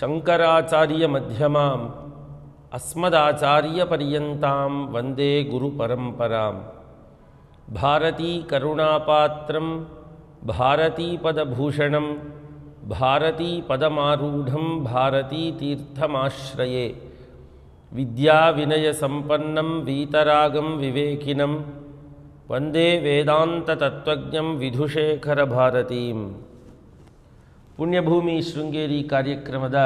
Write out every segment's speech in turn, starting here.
शङ्कराचार्यमध्यमाम् अस्मदाचार्यपर्यन्तां वन्दे गुरुपरम्परां भारतीकरुणापात्रं भारतीपदभूषणं भारतीपदमारूढं भारतीतीर्थमाश्रये। विद्याविनयसम्पन्नं वीतरागं विवेकिनं। वन्दे वेदान्ततत्त्वज्ञं विधुशेखरभारतीम्। ಪುಣ್ಯಭೂಮಿ ಶೃಂಗೇರಿ ಕಾರ್ಯಕ್ರಮದ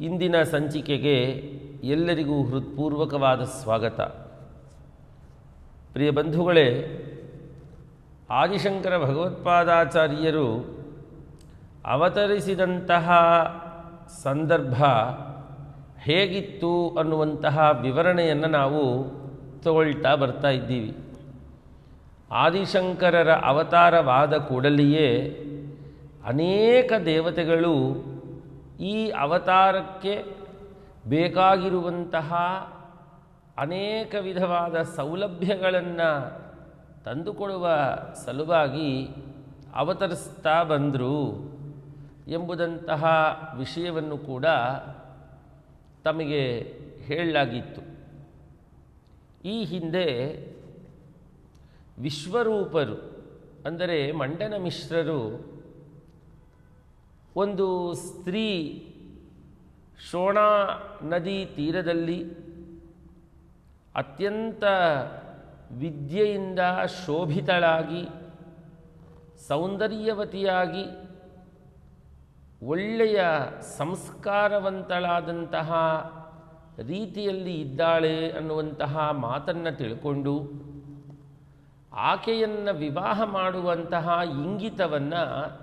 ಇಂದಿನ ಸಂಚಿಕೆಗೆ ಎಲ್ಲರಿಗೂ ಹೃತ್ಪೂರ್ವಕವಾದ ಸ್ವಾಗತ. ಪ್ರಿಯ ಬಂಧುಗಳೇ, ಆದಿಶಂಕರ ಭಗವತ್ಪಾದಾಚಾರ್ಯರು ಅವತರಿಸಿದಂತಹ ಸಂದರ್ಭ ಹೇಗಿತ್ತು ಅನ್ನುವಂತಹ ವಿವರಣೆಯನ್ನು ನಾವು ತಗೊಳ್ತಾ ಬರ್ತಾ ಇದ್ದೀವಿ. ಆದಿಶಂಕರರ ಅವತಾರವಾದ ಕೂಡಲೆಯೇ ಅನೇಕ ದೇವತೆಗಳು ಈ ಅವತಾರಕ್ಕೆ ಬೇಕಾಗಿರುವಂತಹ ಅನೇಕ ವಿಧವಾದ ಸೌಲಭ್ಯಗಳನ್ನು ತಂದುಕೊಡುವ ಸಲುವಾಗಿ ಅವತರಿಸ್ತಾ ಬಂದರು ಎಂಬುದಂತಹ ವಿಷಯವನ್ನು ಕೂಡ ತಮಗೆ ಹೇಳಲಾಗಿತ್ತು. ಈ ಹಿಂದೆ ವಿಶ್ವರೂಪರು, ಅಂದರೆ ಮಂಡನ ಮಿಶ್ರರು ಒಂದು ಸ್ತ್ರೀ ಶೋಣಾ ನದಿ ತೀರದಲ್ಲಿ ಅತ್ಯಂತ ವಿದ್ಯೆಯಿಂದ ಶೋಭಿತಳಾಗಿ, ಸೌಂದರ್ಯವತಿಯಾಗಿ, ಒಳ್ಳೆಯ ಸಂಸ್ಕಾರವಂತಳಾದಂತಹ ರೀತಿಯಲ್ಲಿ ಇದ್ದಾಳೆ ಅನ್ನುವಂತಹ ಮಾತನ್ನು ತಿಳ್ಕೊಂಡು ಆಕೆಯನ್ನು ವಿವಾಹ ಮಾಡುವಂತಹ ಇಂಗಿತವನ್ನು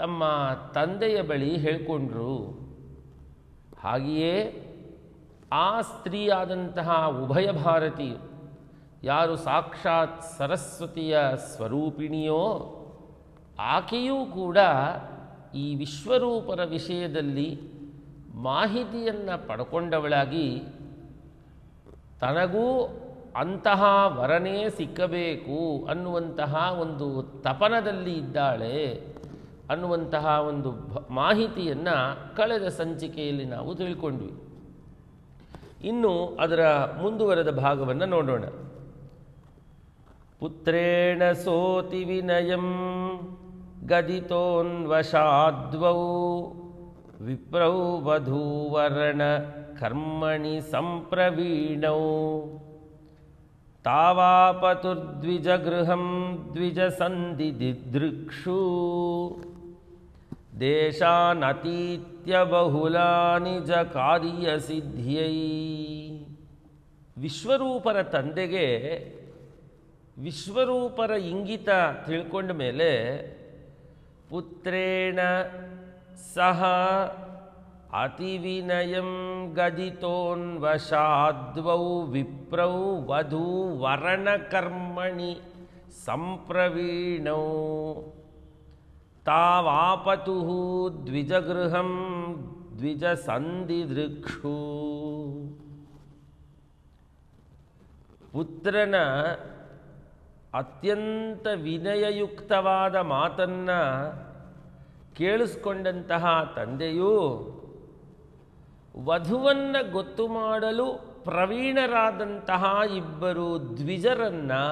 ತಮ್ಮ ತಂದೆಯ ಬಳಿ ಹೇಳಿಕೊಂಡ್ರು, ಹಾಗೆಯೇ ಆ ಸ್ತ್ರೀಯಾದಂತಹ ಉಭಯ ಭಾರತಿ ಯಾರು ಸಾಕ್ಷಾತ್ ಸರಸ್ವತಿಯ ಸ್ವರೂಪಿಣಿಯೋ, ಆಕೆಯೂ ಕೂಡ ಈ ವಿಶ್ವರೂಪರ ವಿಷಯದಲ್ಲಿ ಮಾಹಿತಿಯನ್ನು ಪಡ್ಕೊಂಡವಳಾಗಿ, ತನಗೂ ಅಂತಹ ವರನೇ ಸಿಕ್ಕಬೇಕು ಅನ್ನುವಂತಹ ಒಂದು ತಪನದಲ್ಲಿ ಇದ್ದಾಳೆ. ಅನ್ನುವಂತಹ ಒಂದು ಮಾಹಿತಿಯನ್ನು ಕಳೆದ ಸಂಚಿಕೆಯಲ್ಲಿ ನಾವು ತಿಳ್ಕೊಂಡ್ವಿ. ಇನ್ನು ಅದರ ಮುಂದುವರೆದ ಭಾಗವನ್ನು ನೋಡೋಣ. ಪುತ್ರೇಣ ಸೋತಿ ವಿನಯಂ ಗದಿತೋನ್ವಶಾದ್ವೌ ವಿಪ್ರೌ ವಧೂವರ್ಣ ಕರ್ಮಣಿ ಸಂಪ್ರವೀಣೌ ತಾವಾಪತುರ್ದ್ವಿಜಗೃಹಂ ಸಂಧಿ ದೇಶಾನತೀತ್ಯ ಬಹುಲಾನಿ ಜ ಕಾರ್ಯಸಿದ್ಧ್ಯೈ ವಿಶ್ವರೂಪರ ತಂದೆಗೆ ವಿಶ್ವರೂಪರ ಇಂಗಿತ ತಿಳ್ಕೊಂಡ ಮೇಲೆ ಪುತ್ರೇಣ ಸಹ ಅತಿವಿನಯಂ ಗದಿತೋನ್ವಶಾದ್ವೌ ವಿಪ್ರೌ ವಧೂ ವರ್ಣಕರ್ಮಣಿ ಸಂಪ್ರವೀಣೌ. ತಾವಾಪತು ದ್ವಿಜಗೃಹಂ ದ್ವಿಜಸಂಧಿದೃಕ್ಷು. ಪುತ್ರನ ಅತ್ಯಂತ ವಿನಯಯುಕ್ತವಾದ ಮಾತನ್ನು ಕೇಳಿಸ್ಕೊಂಡಂತಹ ತಂದೆಯು ವಧುವನ್ನು ಗೊತ್ತು ಮಾಡಲು ಪ್ರವೀಣರಾದಂತಹ ಇಬ್ಬರು ದ್ವಿಜರನ್ನು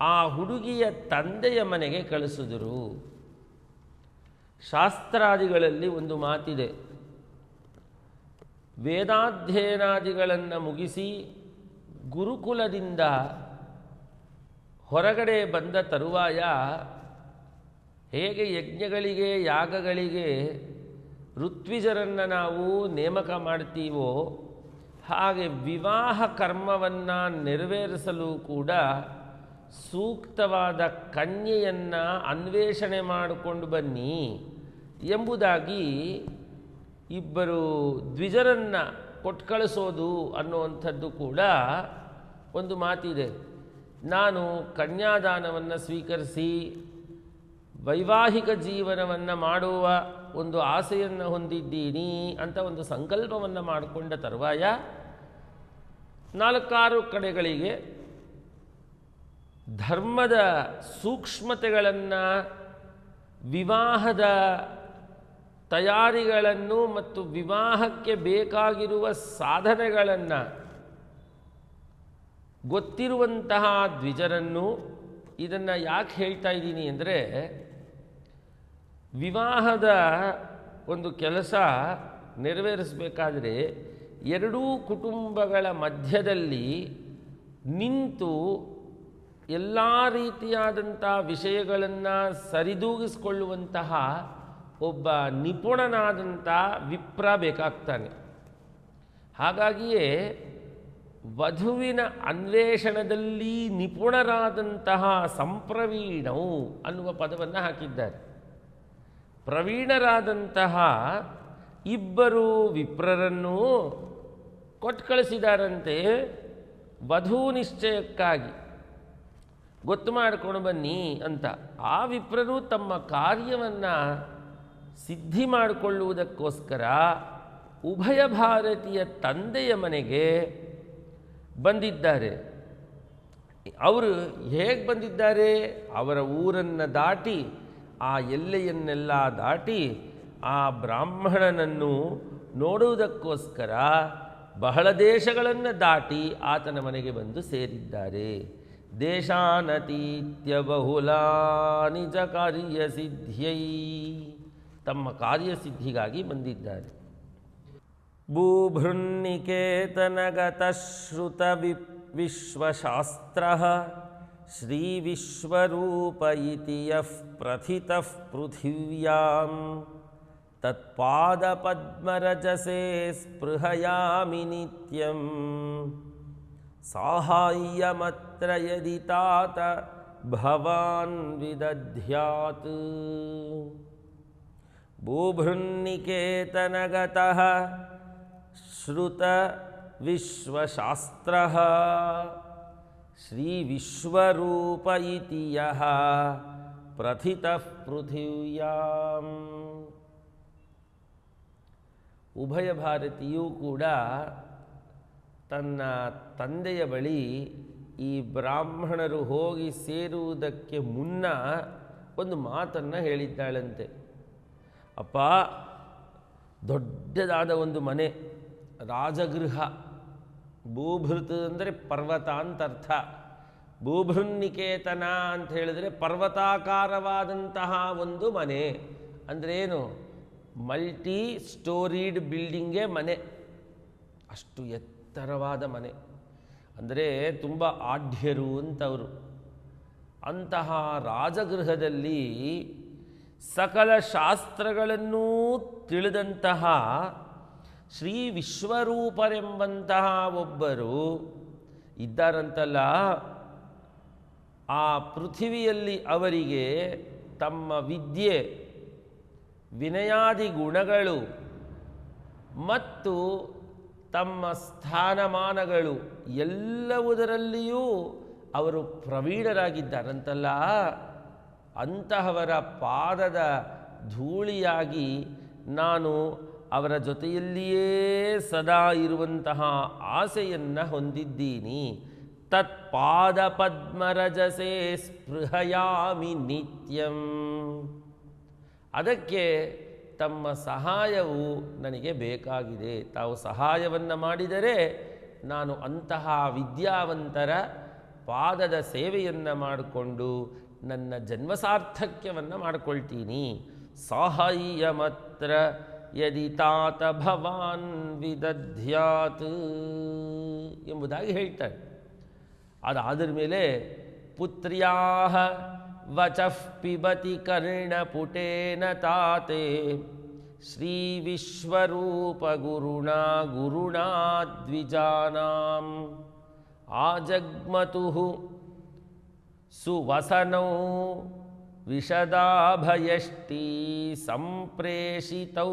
ಆ ಹುಡುಗಿಯ ತಂದೆಯ ಮನೆಗೆ ಕಳಿಸಿದರು. ಶಾಸ್ತ್ರಾದಿಗಳಲ್ಲಿ ಒಂದು ಮಾತಿದೆ. ವೇದಾಧ್ಯಯನಾದಿಗಳನ್ನು ಮುಗಿಸಿ ಗುರುಕುಲದಿಂದ ಹೊರಗಡೆ ಬಂದ ತರುವಾಯ ಹೇಗೆ ಯಜ್ಞಗಳಿಗೆ, ಯಾಗಗಳಿಗೆ ಋತ್ವಿಜರನ್ನು ನಾವು ನೇಮಕ ಮಾಡ್ತೀವೋ, ಹಾಗೆ ವಿವಾಹ ಕರ್ಮವನ್ನು ನೆರವೇರಿಸಲು ಕೂಡ ಸೂಕ್ತವಾದ ಕನ್ಯೆಯನ್ನು ಅನ್ವೇಷಣೆ ಮಾಡಿಕೊಂಡು ಬನ್ನಿ. ಎಂಬುದಾಗಿ ಇಬ್ಬರು ದ್ವಿಜರನ್ನು ಕೊಟ್ಟು ಕಳಿಸೋದು ಅನ್ನುವಂಥದ್ದು ಕೂಡ ಒಂದು ಮಾತಿದೆ. ನಾನು ಕನ್ಯಾದಾನವನ್ನು ಸ್ವೀಕರಿಸಿ ವೈವಾಹಿಕ ಜೀವನವನ್ನು ಮಾಡುವ ಒಂದು ಆಸೆಯನ್ನು ಹೊಂದಿದ್ದೀನಿ ಅಂತ ಒಂದು ಸಂಕಲ್ಪವನ್ನು ಮಾಡಿಕೊಂಡ ತರುವಾಯ ನಾಲ್ಕಾರು ಕಡೆಗಳಿಗೆ ಧರ್ಮದ ಸೂಕ್ಷ್ಮತೆಗಳನ್ನು, ವಿವಾಹದ ತಯಾರಿಗಳನ್ನು ಮತ್ತು ವಿವಾಹಕ್ಕೆ ಬೇಕಾಗಿರುವ ಸಾಧನೆಗಳನ್ನು ಗೊತ್ತಿರುವಂತಹ ದ್ವಿಜರನ್ನು ಇದನ್ನು ಯಾಕೆ ಹೇಳ್ತಾ ಇದ್ದೀನಿ ಅಂದರೆ ವಿವಾಹದ ಒಂದು ಕೆಲಸ ನೆರವೇರಿಸಬೇಕಾದರೆ ಎರಡೂ ಕುಟುಂಬಗಳ ಮಧ್ಯದಲ್ಲಿ ನಿಂತು ಎಲ್ಲ ರೀತಿಯಾದಂಥ ವಿಷಯಗಳನ್ನು ಸರಿದೂಗಿಸಿಕೊಳ್ಳುವಂತಹ ಒಬ್ಬ ನಿಪುಣನಾದಂಥ ವಿಪ್ರ ಬೇಕಾಗ್ತಾನೆ. ಹಾಗಾಗಿಯೇ ವಧುವಿನ ಅನ್ವೇಷಣದಲ್ಲಿ ನಿಪುಣರಾದಂತಹ ಸಂಪ್ರವೀಣವು ಅನ್ನುವ ಪದವನ್ನು ಹಾಕಿದ್ದಾರೆ. ಪ್ರವೀಣರಾದಂತಹ ಇಬ್ಬರು ವಿಪ್ರರನ್ನು ಕೊಟ್ಟು ಕಳಿಸಿದಾರಂತೆ ವಧು ನಿಶ್ಚಯಕ್ಕಾಗಿ. ಗೊತ್ತು ಮಾಡಿಕೊಂಡು ಬನ್ನಿ ಅಂತ. ಆ ವಿಪ್ರರು ತಮ್ಮ ಕಾರ್ಯವನ್ನು ಸಿದ್ಧಿ ಮಾಡಿಕೊಳ್ಳುವುದಕ್ಕೋಸ್ಕರ ಉಭಯ ಭಾರತೀಯ ತಂದೆಯ ಮನೆಗೆ ಬಂದಿದ್ದಾರೆ. ಅವರು ಹೇಗೆ ಬಂದಿದ್ದಾರೆ? ಅವರ ಊರನ್ನು ದಾಟಿ, ಆ ಎಲ್ಲೆಯನ್ನೆಲ್ಲ ದಾಟಿ, ಆ ಬ್ರಾಹ್ಮಣನನ್ನು ನೋಡುವುದಕ್ಕೋಸ್ಕರ ಬಹಳ ದೇಶಗಳನ್ನು ದಾಟಿ ಆತನ ಮನೆಗೆ ಬಂದು ಸೇರಿದ್ದಾರೆ. ದೇಶಾನತೀತ್ಯ ಬಹುಲಾ ನಿಜ ಕಾರ್ಯಸಿದ್ಧ್ಯೈ ತಮ್ಮ ಕಾರ್ಯಸಿದ್ಧಿಗಾಗಿ ಬಂದಿದ್ದಾರೆ ಭೂಭೃನ್ನಿಕೇತನಗತಶ್ರುತ ವಿ ವಿಶ್ವಶಾಸ್ತ್ರ ಶ್ರೀವಿಶ್ವರೂಪ ಇತಿ ಯಃ ಪ್ರಥಿತಃ ಪೃಥಿವ್ಯಾಂ ತತ್ಪಾದಪದ್ಮರಜಸೆ ಸ್ಪೃಹಯಾಮಿ ನಿತ್ಯಂ ಸಾಹಾಯ್ಯಮತ್ರ ಯದಿ ತಾತ ಭವಾನ್ ವಿದಧ್ಯಾತ್ ಭೂಭೃನ್ನಿಕೇತನಗತಃ ಶ್ರುತ ವಿಶ್ವಶಾಸ್ತ್ರ. ಶ್ರೀವಿಶ್ವರೂಪ ಇತಿ ಯಹ ಪ್ರಥಿತಃ ಪೃಥಿವ್ಯಾಂ. ಉಭಯ ಭಾರತಿಯೂ ಕೂಡ ತನ್ನ ತಂದೆಯ ಬಳಿ ಈ ಬ್ರಾಹ್ಮಣರು ಹೋಗಿ ಸೇರುವುದಕ್ಕೆ ಮುನ್ನ ಒಂದು ಮಾತನ್ನು ಹೇಳಿದ್ದಾಳಂತೆ. ಅಪ್ಪ, ದೊಡ್ಡದಾದ ಒಂದು ಮನೆ, ರಾಜಗೃಹ. ಭೂಭೃತ ಅಂದರೆ ಪರ್ವತ ಅಂತ ಅರ್ಥ. ಭೂಭೃನ್ನಿಕೇತನ ಅಂತ ಹೇಳಿದರೆ ಪರ್ವತಾಕಾರವಾದಂತಹ ಒಂದು ಮನೆ. ಅಂದ್ರೇನು? ಮಲ್ಟಿ ಸ್ಟೋರಿಡ್ ಬಿಲ್ಡಿಂಗೇ ಮನೆ. ಅಷ್ಟು ಎತ್ತರವಾದ ಮನೆ. ಅಂದರೆ ತುಂಬ ಆಢ್ಯರು ಅಂತವರು. ಅಂತಹ ರಾಜಗೃಹದಲ್ಲಿ ಸಕಲ ಶಾಸ್ತ್ರಗಳನ್ನೂ ತಿಳಿದಂತಹ ಶ್ರೀ ವಿಶ್ವರೂಪರೆಂಬಂತಹ ಒಬ್ಬರು ಇದ್ದಾರಂತಲ್ಲ, ಆ ಪೃಥಿವಿಯಲ್ಲಿ ಅವರಿಗೆ ತಮ್ಮ ವಿದ್ಯೆ, ವಿನಯಾದಿ ಗುಣಗಳು ಮತ್ತು ತಮ್ಮ ಸ್ಥಾನಮಾನಗಳು ಎಲ್ಲವುದರಲ್ಲಿಯೂ ಅವರು ಪ್ರವೀಣರಾಗಿದ್ದಾರಂತಲ್ಲ. ಅಂತಹವರ ಪಾದದ ಧೂಳಿಯಾಗಿ ನಾನು ಅವರ ಜೊತೆಯಲ್ಲಿಯೇ ಸದಾ ಇರುವಂತಹ ಆಸೆಯನ್ನು ಹೊಂದಿದ್ದೀನಿ. ತತ್ಪಾದ ಪದ್ಮರಜಸೆ ಸ್ಪೃಹಯಾಮಿ ನಿತ್ಯಂ. ಅದಕ್ಕೆ ತಮ್ಮ ಸಹಾಯವು ನನಗೆ ಬೇಕಾಗಿದೆ. ತಾವು ಸಹಾಯವನ್ನು ಮಾಡಿದರೆ ನಾನು ಅಂತಹ ವಿದ್ಯಾವಂತರ ಪಾದದ ಸೇವೆಯನ್ನು ಮಾಡಿಕೊಂಡು ನನ್ನ ಜನ್ಮ ಸಾರ್ಥಕ್ಯವನ್ನು ಮಾಡಿಕೊಳ್ತೀನಿ. ಸಾಹಾಯ್ಯ ಯದಿ ತಾತ ಭವಾನ್ ವಿದಧ್ಯಾತ್ ಎಂಬುದಾಗಿ ಹೇಳ್ತಾರೆ. ಅದಾದ್ರ ಮೇಲೆ ಪುತ್ರ್ಯಾ ವಚಃ ಪಿಬತಿ ಕರ್ಣಪುಟೇನ ತಾತೆ. ಶ್ರೀ ವಿಶ್ವರೂಪ ಗುರುಣ ಗುರುಣಾ ದ್ವಿಜಾನಾಂ ಆಜಗ್ಮತು ಸುವಸನೌ ವಿಷದಾಭಯಷ್ಟಿ ಸಂಪ್ರೇಷಿತೌ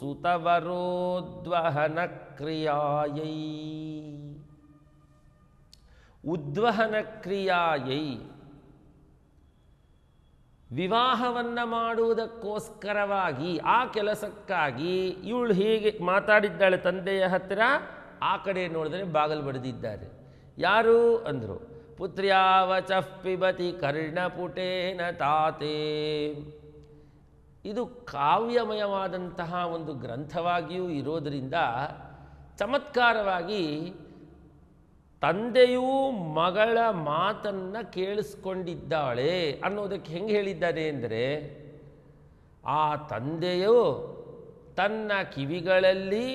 ಸುತವರೋದ್ವಹನ ಕ್ರಿಯಾಯೈ ಉದ್ವಹನ ಕ್ರಿಯಾಯೈ ವಿವಾಹವನ್ನು ಮಾಡುವುದಕ್ಕೋಸ್ಕರವಾಗಿ, ಆ ಕೆಲಸಕ್ಕಾಗಿ ಇವಳು ಹೀಗೆ ಮಾತಾಡಿದ್ದಾಳೆ ತಂದೆಯ ಹತ್ತಿರ, ಆ ಕಡೆ ನೋಡಿದ್ರೆ ಬಾಗಲು ಬಡಿದಿದ್ದಾರೆ. ಯಾರು ಅಂದರು ಪುತ್ರ್ಯಾವಚಃ ಪಿಬತಿ ಕರ್ಣಪುಟೇನ ತಾತೆ. ಇದು ಕಾವ್ಯಮಯವಾದಂತಹ ಒಂದು ಗ್ರಂಥವಾಗಿಯೂ ಇರೋದರಿಂದ ಚಮತ್ಕಾರವಾಗಿ ತಂದೆಯೂ ಮಗಳ ಮಾತನ್ನು ಕೇಳಿಸ್ಕೊಂಡಿದ್ದಾಳೆ ಅನ್ನೋದಕ್ಕೆ ಹೆಂಗೆ ಹೇಳಿದ್ದಾರೆ ಅಂದರೆ, ಆ ತಂದೆಯು ತನ್ನ ಕಿವಿಗಳಲ್ಲಿ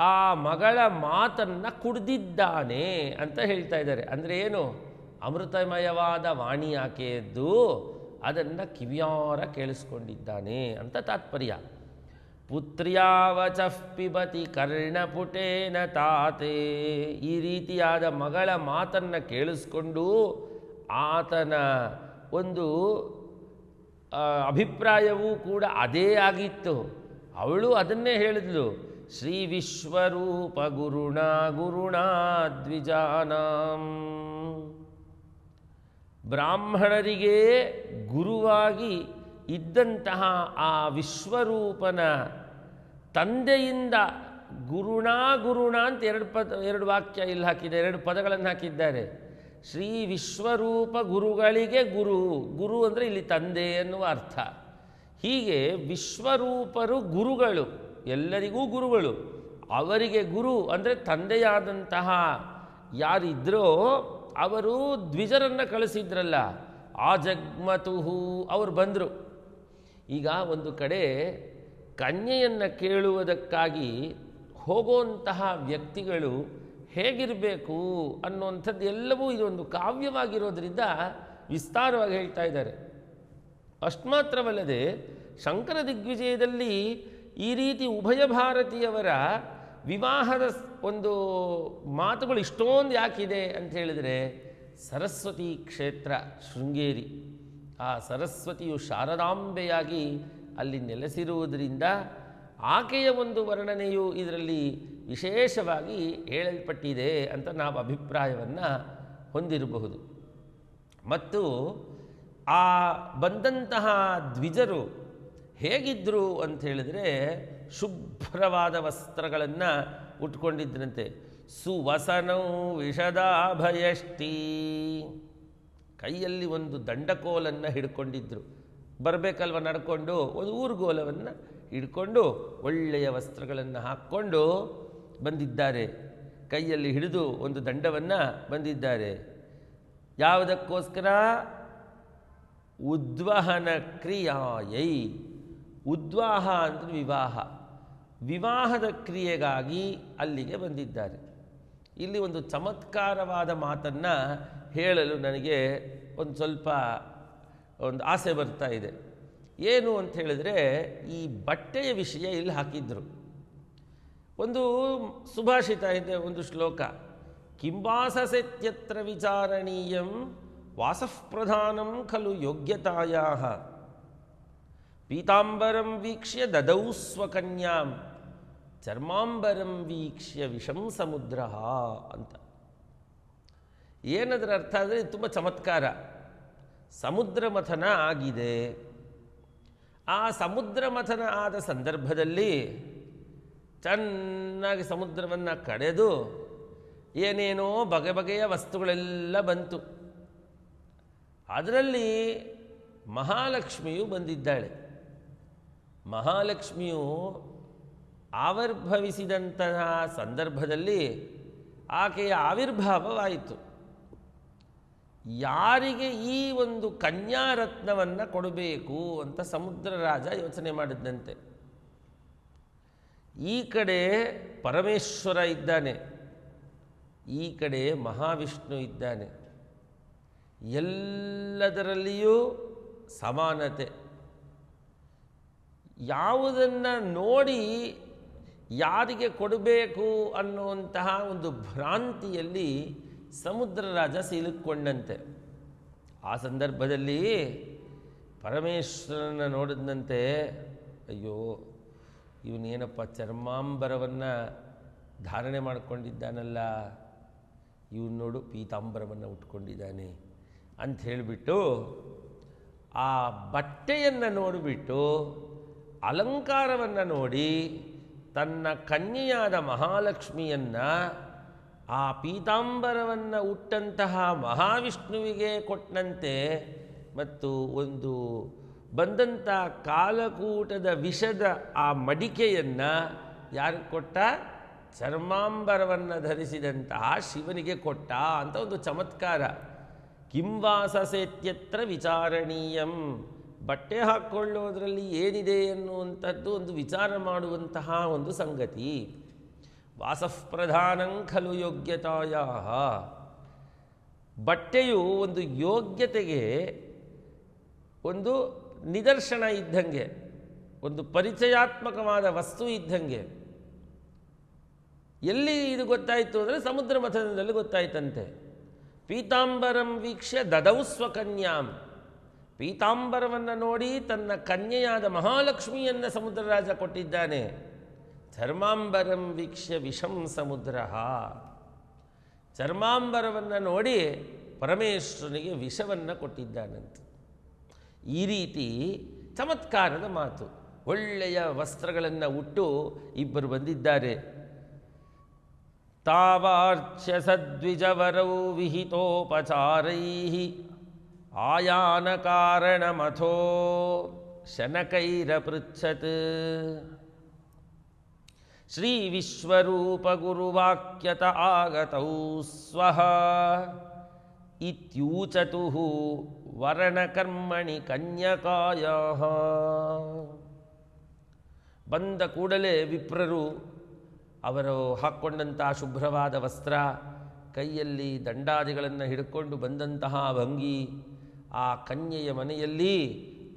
ಆ ಮಗಳ ಮಾತನ್ನು ಕುಡ್ದಿದ್ದಾನೆ ಅಂತ ಹೇಳ್ತಾ ಇದ್ದಾರೆ. ಅಂದರೆ ಏನು? ಅಮೃತಮಯವಾದ ವಾಣಿ ಆಕೆಯದ್ದು ಅದನ್ನು ಕಿವಿಯಾರ ಕೇಳಿಸ್ಕೊಂಡಿದ್ದಾನೆ ಅಂತ ತಾತ್ಪರ್ಯ. ಪುತ್ರ್ಯಾವಚಃ ಪಿಬತಿ ಕರ್ಣಪುಟೇನ ತಾತೆ. ಈ ರೀತಿಯಾದ ಮಗಳ ಮಾತನ್ನು ಕೇಳಿಸ್ಕೊಂಡು ಆತನ ಒಂದು ಅಭಿಪ್ರಾಯವೂ ಕೂಡ ಅದೇ ಆಗಿತ್ತು. ಅವಳು ಅದನ್ನೇ ಹೇಳಿದ್ಲು. ಶ್ರೀ ವಿಶ್ವರೂಪ ಗುರುಣ ಗುರುಣ ದ್ವಿಜಾನಾಂ ಬ್ರಾಹ್ಮಣರಿಗೆ ಗುರುವಾಗಿ ಇದ್ದಂತಹ ಆ ವಿಶ್ವರೂಪನ ತಂದೆಯಿಂದ ಗುರುಣ ಗುರುಣ ಅಂತ ಎರಡು ಪದ, ಎರಡು ವಾಕ್ಯ ಇಲ್ಲಿ ಹಾಕಿದ್ದಾರೆ ಎರಡು ಪದಗಳನ್ನು ಹಾಕಿದ್ದಾರೆ. ಶ್ರೀ ವಿಶ್ವರೂಪ ಗುರುಗಳಿಗೆ ಗುರು ಗುರು ಅಂದರೆ ಇಲ್ಲಿ ತಂದೆ ಎನ್ನುವ ಅರ್ಥ. ಹೀಗೆ ವಿಶ್ವರೂಪರು ಗುರುಗಳು. ಎಲ್ಲರಿಗೂ ಗುರುಗಳು. ಅವರಿಗೆ ಗುರು ಅಂದರೆ ತಂದೆಯಾದಂತಹ ಯಾರಿದ್ರೋ ಅವರು ದ್ವಿಜರನ್ನು ಕಳಿಸಿದ್ರಲ್ಲ, ಆ ಜಗ್ಮತುಹು ಅವರು ಬಂದರು. ಈಗ ಒಂದು ಕಡೆ ಕನ್ಯೆಯನ್ನು ಕೇಳುವುದಕ್ಕಾಗಿ ಹೋಗುವಂತಹ ವ್ಯಕ್ತಿಗಳು ಹೇಗಿರಬೇಕು ಅನ್ನುವಂಥದ್ದು ಎಲ್ಲವೂ ಇದೊಂದು ಕಾವ್ಯವಾಗಿರೋದ್ರಿಂದ ವಿಸ್ತಾರವಾಗಿ ಹೇಳ್ತಾ ಇದ್ದಾರೆ. ಅಷ್ಟು ಮಾತ್ರವಲ್ಲದೆ ಶಂಕರ ದಿಗ್ವಿಜಯದಲ್ಲಿ ಈ ರೀತಿ ಉಭಯ ಭಾರತೀಯವರ ವಿವಾಹದ ಒಂದು ಮಾತುಗಳು ಇಷ್ಟೊಂದು ಯಾಕಿದೆ ಅಂತ ಹೇಳಿದರೆ ಸರಸ್ವತಿ ಕ್ಷೇತ್ರ ಶೃಂಗೇರಿ. ಆ ಸರಸ್ವತಿಯು ಶಾರದಾಂಬೆಯಾಗಿ ಅಲ್ಲಿ ನೆಲೆಸಿರುವುದರಿಂದ ಆಕೆಯ ಒಂದು ವರ್ಣನೆಯು ಇದರಲ್ಲಿ ವಿಶೇಷವಾಗಿ ಹೇಳಲ್ಪಟ್ಟಿದೆ ಅಂತ ನಾವು ಅಭಿಪ್ರಾಯವನ್ನು ಹೊಂದಿರಬಹುದು. ಮತ್ತು ಆ ಬಂದಂತಹ ದ್ವಿಜರು ಹೇಗಿದ್ದರು ಅಂತ ಹೇಳಿದರೆ ಶುಭ್ರವಾದ ವಸ್ತ್ರಗಳನ್ನು ಉಟ್ಕೊಂಡಿದ್ರಂತೆ. ಸುವಸನೌ ವಿಷದಾಭಯಷ್ಟಿ. ಕೈಯಲ್ಲಿ ಒಂದು ದಂಡಕೋಲನ್ನು ಹಿಡ್ಕೊಂಡಿದ್ರು. ಬರಬೇಕಲ್ವ ನಡ್ಕೊಂಡು? ಒಂದು ಊರುಗೋಲವನ್ನು ಹಿಡ್ಕೊಂಡು ಒಳ್ಳೆಯ ವಸ್ತ್ರಗಳನ್ನು ಹಾಕ್ಕೊಂಡು ಬಂದಿದ್ದಾರೆ. ಕೈಯಲ್ಲಿ ಹಿಡಿದು ಒಂದು ದಂಡವನ್ನು ಬಂದಿದ್ದಾರೆ. ಯಾವುದಕ್ಕೋಸ್ಕರ? ಉದ್ವಹನ ಕ್ರಿಯಾಯೈ. ಉದ್ವಾಹ ಅಂದರೆ ವಿವಾಹ. ವಿವಾಹದ ಕ್ರಿಯೆಗಾಗಿ ಅಲ್ಲಿಗೆ ಬಂದಿದ್ದಾರೆ. ಇಲ್ಲಿ ಒಂದು ಚಮತ್ಕಾರವಾದ ಮಾತನ್ನು ಹೇಳಲು ನನಗೆ ಒಂದು ಸ್ವಲ್ಪ ಒಂದು ಆಸೆ ಬರ್ತಾ ಇದೆ. ಏನು ಅಂತ ಹೇಳಿದ್ರೆ ಈ ಬಟ್ಟೆಯ ವಿಷಯ ಇಲ್ಲಿ ಹಾಕಿದ್ರು. ಒಂದು ಸುಭಾಷಿತ ಇದೆ ಒಂದು ಶ್ಲೋಕ. ಕಿಂಬಾಸಸೆತ್ಯತ್ರ ವಿಚಾರಣೀಯಂ ವಾಸಃಪ್ರಧಾನಂ ಖಲು ಯೋಗ್ಯತಾಯಾ ಪೀತಾಂಬರಂ ವೀಕ್ಷ್ಯ ದದೌ ಸ್ವಕನ್ಯಾಂ ಚರ್ಮಾಂಬರಂ ವೀಕ್ಷ್ಯ ವಿಷಂ ಸಮುದ್ರ ಅಂತ. ಏನದರ ಅರ್ಥ ಅಂದರೆ ತುಂಬ ಚಮತ್ಕಾರ. ಸಮುದ್ರ ಮಥನ ಆಗಿದೆ. ಆ ಸಮುದ್ರ ಮಥನ ಆದ ಸಂದರ್ಭದಲ್ಲಿ ಚೆನ್ನಾಗಿ ಸಮುದ್ರವನ್ನು ಕಡೆದು ಏನೇನೋ ಬಗೆ ಬಗೆಯ ವಸ್ತುಗಳೆಲ್ಲ ಬಂತು. ಅದರಲ್ಲಿ ಮಹಾಲಕ್ಷ್ಮಿಯು ಬಂದಿದ್ದಾಳೆ. ಮಹಾಲಕ್ಷ್ಮಿಯು ಆವಿರ್ಭವಿಸಿದಂತಹ ಸಂದರ್ಭದಲ್ಲಿ ಆಕೆಯ ಆವಿರ್ಭಾವವಾಯಿತು. ಯಾರಿಗೆ ಈ ಒಂದು ಕನ್ಯಾರತ್ನವನ್ನು ಕೊಡಬೇಕು ಅಂತ ಸಮುದ್ರ ರಾಜ ಯೋಚನೆ ಮಾಡಿದ್ದಂತೆ ಈ ಕಡೆ ಪರಮೇಶ್ವರ ಇದ್ದಾನೆ, ಈ ಕಡೆ ಮಹಾವಿಷ್ಣು ಇದ್ದಾನೆ. ಎಲ್ಲದರಲ್ಲಿಯೂ ಸಮಾನತೆ. ಯಾವುದನ್ನು ನೋಡಿ ಯಾರಿಗೆ ಕೊಡಬೇಕು ಅನ್ನುವಂತಹ ಒಂದು ಭ್ರಾಂತಿಯಲ್ಲಿ ಸಮುದ್ರ ರಾಜ ಸಿಲುಕೊಂಡಂತೆ. ಆ ಸಂದರ್ಭದಲ್ಲಿ ಪರಮೇಶ್ವರನ ನೋಡಿದಂತೆ ಅಯ್ಯೋ, ಇವನೇನಪ್ಪ ಚರ್ಮಾಂಬರವನ್ನು ಧಾರಣೆ ಮಾಡಿಕೊಂಡಿದ್ದಾನಲ್ಲ, ಇವನು ನೋಡು ಪೀತಾಂಬರವನ್ನು ಉಟ್ಕೊಂಡಿದ್ದಾನೆ ಅಂತ ಹೇಳಿಬಿಟ್ಟು ಆ ಬಟ್ಟೆಯನ್ನು ನೋಡಿಬಿಟ್ಟು ಅಲಂಕಾರವನ್ನು ನೋಡಿ ತನ್ನ ಕನ್ಯೆಯಾದ ಮಹಾಲಕ್ಷ್ಮಿಯನ್ನು ಆ ಪೀತಾಂಬರವನ್ನು ಉಟ್ಟಂತಹ ಮಹಾವಿಷ್ಣುವಿಗೆ ಕೊಟ್ಟಂತೆ ಮತ್ತು ಒಂದು ಬಂದಂಥ ಕಾಲಕೂಟದ ವಿಷದ ಆ ಮಡಿಕೆಯನ್ನು ಯಾರು ಕೊಟ್ಟ? ಚರ್ಮಾಂಬರವನ್ನು ಧರಿಸಿದಂತಹ ಶಿವನಿಗೆ ಕೊಟ್ಟ ಅಂತ ಒಂದು ಚಮತ್ಕಾರ. ಕಿಂವಾಸಸೇತ್ಯತ್ರ ವಿಚಾರಣೀಯಂ. ಬಟ್ಟೆ ಹಾಕ್ಕೊಳ್ಳೋದ್ರಲ್ಲಿ ಏನಿದೆ ಎನ್ನುವಂಥದ್ದು ಒಂದು ವಿಚಾರ ಮಾಡುವಂತಹ ಒಂದು ಸಂಗತಿ. ವಾಸಪ್ರಧಾನಂ ಖಲು ಯೋಗ್ಯತಾಯ ಬಟ್ಟೆಯು ಒಂದು ಯೋಗ್ಯತೆಗೆ ಒಂದು ನಿದರ್ಶನ ಇದ್ದಂಗೆ, ಒಂದು ಪರಿಚಯಾತ್ಮಕವಾದ ವಸ್ತು ಇದ್ದಂಗೆ. ಎಲ್ಲಿ ಇದು ಗೊತ್ತಾಯಿತು ಅಂದರೆ ಸಮುದ್ರ ಮಥನದಲ್ಲಿ ಗೊತ್ತಾಯ್ತಂತೆ. ಪೀತಾಂಬರಂ ವೀಕ್ಷ್ಯ ದದೌ ಸ್ವಕನ್ಯಾಂ ಪೀತಾಂಬರವನ್ನು ನೋಡಿ ತನ್ನ ಕನ್ಯೆಯಾದ ಮಹಾಲಕ್ಷ್ಮಿಯನ್ನು ಸಮುದ್ರರಾಜ ಕೊಟ್ಟಿದ್ದಾನೆ. ಚರ್ಮಾಂಬರಂ ವೀಕ್ಷ್ಯ ವಿಷಂ ಸಮುದ್ರ. ಚರ್ಮಾಂಬರವನ್ನು ನೋಡಿ ಪರಮೇಶ್ವರನಿಗೆ ವಿಷವನ್ನು ಕೊಟ್ಟಿದ್ದಾನಂತೆ. ಈ ರೀತಿ ಚಮತ್ಕಾರದ ಮಾತು. ಒಳ್ಳೆಯ ವಸ್ತ್ರಗಳನ್ನು ಉಟ್ಟು ಇಬ್ಬರು ಬಂದಿದ್ದಾರೆ. ತಾವಾರ್ಚ್ಯ ಸದ್ವಿಜವರೌ ವಿಹಿತೋಪಚಾರೈ ಆಯಾನ ಕಾರಣಮಥೋ ಶನಕೈರಪೃಚ್ಛತ್. ಶ್ರೀ ವಿಶ್ವರೂಪ ಗುರುವಾಕ್ಯತ ಆಗತೌ ಸ್ವಃ. ಇತ್ಯೂಚತು ವರ್ಣಕರ್ಮಣಿ ಕನ್ಯಕಾಯ ಬಂದ ಕೂಡಲೇ ವಿಪ್ರರು ಅವರು ಹಾಕ್ಕೊಂಡಂತಹ ಶುಭ್ರವಾದ ವಸ್ತ್ರ, ಕೈಯಲ್ಲಿ ದಂಡಾದಿಗಳನ್ನು ಹಿಡ್ಕೊಂಡು ಬಂದಂತಹ ಭಂಗಿ ಆ ಕನ್ಯೆಯ ಮನೆಯಲ್ಲಿ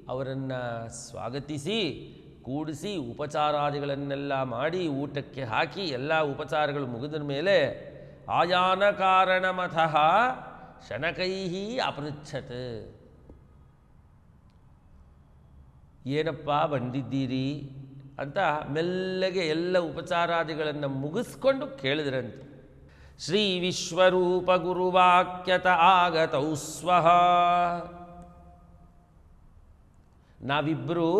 ಅವರನ್ನು ಸ್ವಾಗತಿಸಿ, ಕೂಡಿಸಿ, ಉಪಚಾರಾದಿಗಳನ್ನೆಲ್ಲ ಮಾಡಿ ಊಟಕ್ಕೆ ಹಾಕಿ ಎಲ್ಲ ಉಪಚಾರಗಳು ಮುಗಿದ ಮೇಲೆ ಆಯಾನ ಕಾರಣಮಥಃ ಶನಕೈಹಿ ಅಪೃಚ್ಛತ್. ಏನಪ್ಪ ಬಂದಿದ್ದೀರಿ ಅಂತ ಮೆಲ್ಲಗೆ ಎಲ್ಲ ಉಪಚಾರಾದಿಗಳನ್ನು ಮುಗಿಸ್ಕೊಂಡು ಕೇಳಿದ್ರಂತೆ. ಶ್ರೀ ವಿಶ್ವರೂಪ ಗುರುವಾಕ್ಯತ ಆಗತೌ ಸ್ವಹ ನಾವಿಬ್ಬರೂ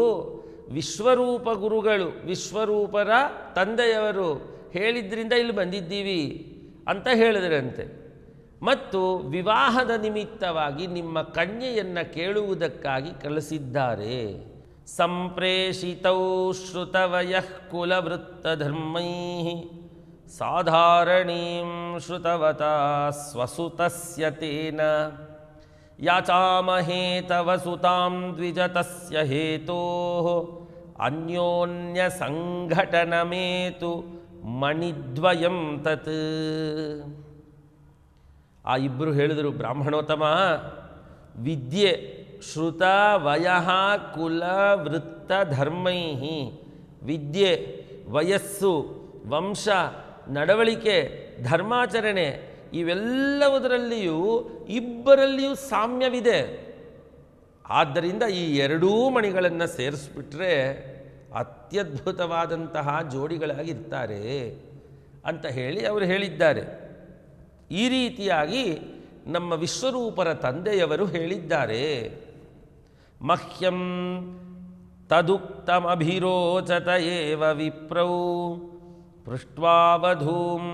ವಿಶ್ವರೂಪ ಗುರುಗಳು ವಿಶ್ವರೂಪರ ತಂದೆಯವರು ಹೇಳಿದ್ರಿಂದ ಇಲ್ಲಿ ಬಂದಿದ್ದೀವಿ ಅಂತ ಹೇಳಿದ್ರಂತೆ. ಮತ್ತು ವಿವಾಹದ ನಿಮಿತ್ತವಾಗಿ ನಿಮ್ಮ ಕನ್ಯೆಯನ್ನು ಕೇಳುವುದಕ್ಕಾಗಿ ಕಳಿಸಿದ್ದಾರೆ. ಸಂಪ್ರೇಷಿತೌ ಶ್ರುತವಯಃ ಕುಲವೃತ್ತಧರ್ಮೈ. ಸಾಧಾರಣೀಂ ಶ್ರುತವತ ಸ್ವಸುತಸ್ಯ ತೇನ ಯಾಚಾಮಹೇ ತವ ಸುತಾಂ ದ್ವಿಜತಸ್ಯ ಹೇತೋ ಅನ್ಯೋನ್ಯ ಸಂಘಟನಮೇತು ಮಣಿದ್ವಯಂ ತತ್ ಆ ಇಬ್ಬರು ಹೇಳಿದರು ಬ್ರಾಹ್ಮಣೋತ್ತಮ ವಿದ್ಯೆ ಶ್ರುತ ವಯಃ ಕುಲ ವೃತ್ತ ಧರ್ಮೈ ವಿದ್ಯೆ ವಯಸ್ಸು ವಂಶ ನಡವಳಿಕೆ, ಧರ್ಮಾಚರಣೆ ಇವೆಲ್ಲವುದರಲ್ಲಿಯೂ ಇಬ್ಬರಲ್ಲಿಯೂ ಸಾಮ್ಯವಿದೆ. ಆದ್ದರಿಂದ ಈ ಎರಡೂ ಮಣಿಗಳನ್ನು ಸೇರಿಸ್ಬಿಟ್ರೆ ಅತ್ಯದ್ಭುತವಾದಂತಹ ಜೋಡಿಗಳಾಗಿರ್ತಾರೆ ಅಂತ ಹೇಳಿ ಅವರು ಹೇಳಿದ್ದಾರೆ. ಈ ರೀತಿಯಾಗಿ ನಮ್ಮ ವಿಶ್ವರೂಪರ ತಂದೆಯವರು ಹೇಳಿದ್ದಾರೆ. ಮಹ್ಯಂ ತದುಕ್ತಮಭಿರೋಚತ ಏವ ವಿಪ್ರೌ ಪೃಷ್ಟ್ವಾವಧೂಂ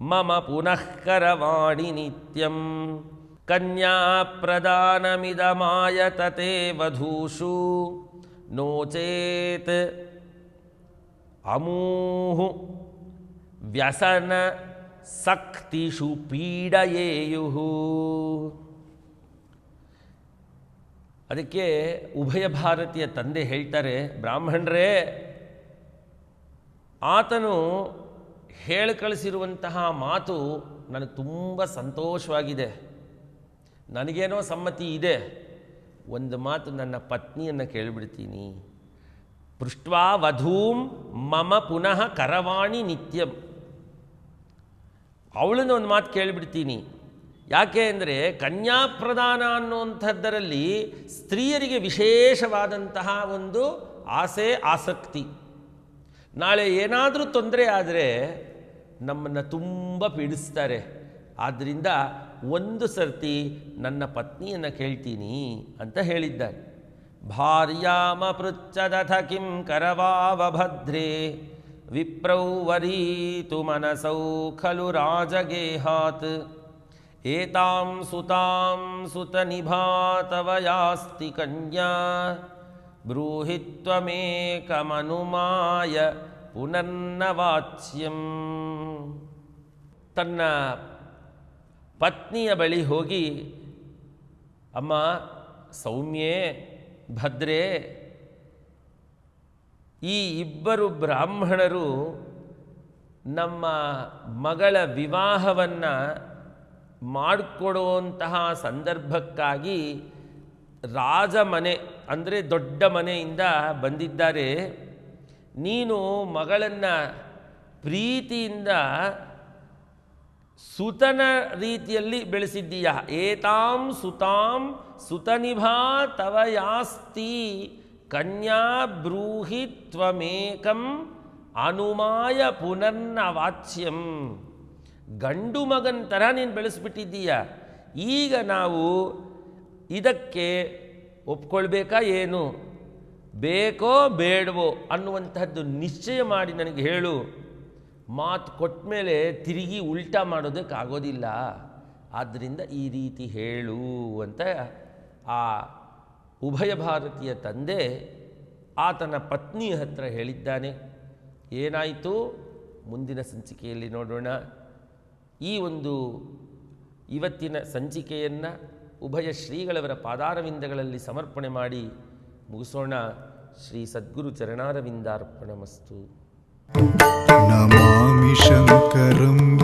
ಮಮ ಪುನಃ ಕರವಾಣಿ ನಿತ್ಯಂ ಕನ್ಯಾ ಪ್ರದಾನಮಿದಮಾಯತತೆ ವಧೂಷು ನೋ ಚೇತ್ ಅಮೂಹು ವ್ಯಸನ ಸಕ್ತಿಷು ಪೀಡಯೇಯು ಅದಕ್ಕೆ ಉಭಯ ಭಾರತೀಯ ತಂದೆ ಹೇಳ್ತಾರೆ, ಬ್ರಾಹ್ಮಣರೇ ಆತನು ಹೇಳಿ ಕಳಿಸಿರುವಂತಹ ಮಾತು ನನಗೆ ತುಂಬ ಸಂತೋಷವಾಗಿದೆ. ನನಗೇನೋ ಸಮ್ಮತಿ ಇದೆ. ಒಂದು ಮಾತು ನನ್ನ ಪತ್ನಿಯನ್ನು ಕೇಳಿಬಿಡ್ತೀನಿ. ಪೃಷ್ಟ್ವಾ ವಧೂಂ ಮಮ ಪುನಃ ಕರವಾಣಿ ನಿತ್ಯಂ. ಅವಳನ್ನ ಒಂದು ಮಾತು ಕೇಳಿಬಿಡ್ತೀನಿ. ಯಾಕೆ ಅಂದರೆ ಕನ್ಯಾಪ್ರದಾನ ಅನ್ನುವಂಥದ್ದರಲ್ಲಿ ಸ್ತ್ರೀಯರಿಗೆ ವಿಶೇಷವಾದಂತಹ ಒಂದು ಆಸೆ, ಆಸಕ್ತಿ. ನಾಳೆ ಏನಾದರೂ ತೊಂದರೆ ಆದರೆ ನಮ್ಮನ್ನು ತುಂಬ ಪೀಡಿಸ್ತಾರೆ. ಆದ್ದರಿಂದ ಒಂದು ಸರ್ತಿ ನನ್ನ ಪತ್ನಿಯನ್ನು ಕೇಳ್ತೀನಿ ಅಂತ ಹೇಳಿದ್ದಾರೆ ಭಾರ್ಯಾಮ ಪೃಚ್ಛದಥ ಕಿಂ ಕರವಾವಭದ್ರೇ ವಿಪ್ರೌ ವರೀತು ಮನಸೌ ಖಲು ರಾಜಗೇಹಾತ್. ಏತಾಂ ಸುತಾಂ ಸುತ ನಿಭಾತವಯಾಸ್ತಿ ಕನ್ಯಾ. ಬ್ರೂಹಿ ಪುನನ್ನ ವಾಚ್ಯಂ ತನ್ನ ಪತ್ನಿಯ ಬಳಿ ಹೋಗಿ, ಅಮ್ಮ, ಸೌಮ್ಯೆ, ಭದ್ರೆ, ಈ ಇಬ್ಬರು ಬ್ರಾಹ್ಮಣರು ನಮ್ಮ ಮಗಳ ವಿವಾಹವನ್ನು ಮಾಡಿಕೊಡುವಂತಹ ಸಂದರ್ಭಕ್ಕಾಗಿ ರಾಜಮನೆ ಅಂದರೆ ದೊಡ್ಡ ಮನೆಯಿಂದ ಬಂದಿದ್ದಾರೆ. ನೀನು ಮಗಳನ್ನು ಪ್ರೀತಿಯಿಂದ ಸುತನ ರೀತಿಯಲ್ಲಿ ಬೆಳೆಸಿದ್ದೀಯ? ಏತಾಂ ಸುತಾಂ ಸುತನಿಭಾ ತವ ಯಾಸ್ತಿ ಕನ್ಯಾ ಬ್ರೂಹಿ ತ್ವಮೇಕಂ ಅನುಮಾಯ ಪುನರ್ನ ವಾಚ್ಯಂ ಗಂಡು ಮಗನ ಥರ ನೀನು ಬೆಳೆಸ್ಬಿಟ್ಟಿದ್ದೀಯ? ಈಗ ನಾವು ಇದಕ್ಕೆ ಒಪ್ಕೊಳ್ಬೇಕಾ ಏನು? ಬೇಕೋ ಬೇಡವೋ ಅನ್ನುವಂತಹದ್ದು ನಿಶ್ಚಯ ಮಾಡಿ ನನಗೆ ಹೇಳು. ಮಾತು ಕೊಟ್ಟ ಮೇಲೆ ತಿರುಗಿ ಉಲ್ಟಾ ಮಾಡೋದಕ್ಕಾಗೋದಿಲ್ಲ ಆದ್ದರಿಂದ ಈ ರೀತಿ ಹೇಳು ಅಂತ ಆ ಉಭಯ ಭಾರತೀಯ ತಂದೆ ಆತನ ಪತ್ನಿ ಹತ್ರ ಹೇಳಿದ್ದಾನೆ. ಏನಾಯಿತು? ಮುಂದಿನ ಸಂಚಿಕೆಯಲ್ಲಿ ನೋಡೋಣ. ಈ ಒಂದು ಇವತ್ತಿನ ಸಂಚಿಕೆಯನ್ನು ಉಭಯ ಶ್ರೀಗಳವರ ಪಾದಾರವಿಂದಗಳಲ್ಲಿ ಸಮರ್ಪಣೆ ಮಾಡಿ ಮುಗಿಸೋಣ. ಶ್ರೀ ಸದ್ಗುರು ಚರಣಾರವಿಂದಾರ್ಪಣಮಸ್ತು. ನಮಾಮಿ ಶಂಕರಂ